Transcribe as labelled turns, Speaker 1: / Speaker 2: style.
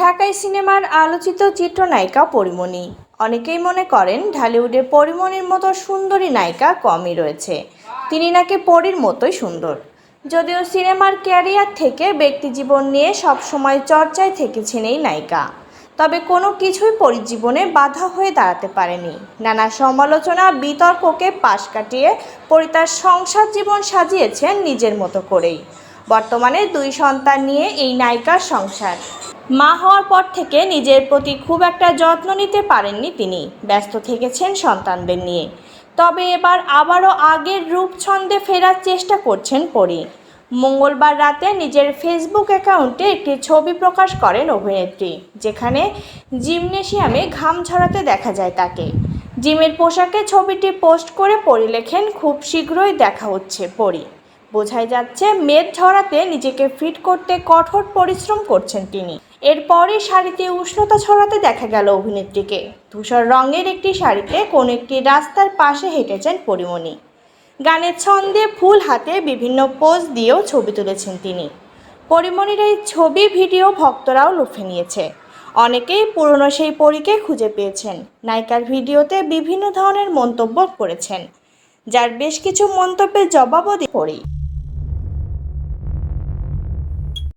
Speaker 1: ঢাকাই সিনেমার আলোচিত চিত্রনায়িকা পরিমণি। অনেকেই মনে করেন ঢালিউডে পরিমণির মতো সুন্দরী নায়িকা কমই রয়েছে। তিনি নাকি পরীর মতোই সুন্দর। যদিও সিনেমার ক্যারিয়ার থেকে ব্যক্তিজীবন নিয়ে সবসময় চর্চায় থেকেছেন এই নায়িকা। তবে কোনো কিছুই পরিজীবনে বাধা হয়ে দাঁড়াতে পারেনি। নানা সমালোচনা, বিতর্ককে পাশ কাটিয়ে পরি তার সংসার জীবন সাজিয়েছেন নিজের মতো করেই। বর্তমানে দুই সন্তান নিয়ে এই নায়িকার সংসার। মা হওয়ার পর থেকে নিজের প্রতি খুব একটা যত্ন নিতে পারেননি তিনি। ব্যস্ত থেকেছেন সন্তানদের নিয়ে। তবে এবার আবারও আগের রূপছন্দে ফেরার চেষ্টা করছেন পরি। মঙ্গলবার রাতে নিজের ফেসবুক অ্যাকাউন্টে একটি ছবি প্রকাশ করেন অভিনেত্রী, যেখানে জিমনেশিয়ামে ঘাম ঝরাতে দেখা যায় তাকে। জিমের পোশাকে ছবিটি পোস্ট করে পরি লেখেন, খুব শীঘ্রই দেখা হচ্ছে পরি। বোঝাই যাচ্ছে, মেদ ঝরাতে নিজেকে ফিট করতে কঠোর পরিশ্রম করছেন তিনি। এরপরই শাড়িতে উষ্ণতা ছড়াতে দেখা গেল অভিনেত্রীকে। ধূসর রঙের একটি শাড়িতে কোন একটি রাস্তার পাশে হেঁটেছেন পরিমণি। গানের ছন্দে ফুল হাতে বিভিন্ন পোজ দিয়েও ছবি তুলেছেন তিনি। পরিমণির এই ছবি ভিডিও ভক্তরাও লুফে নিয়েছে। অনেকেই পুরনো সেই পরীকে খুঁজে পেয়েছেন। নায়িকার ভিডিওতে বিভিন্ন ধরনের মন্তব্য করেছেন, যার বেশ কিছু মন্তব্যের জবাবও দিয়ে পড়ি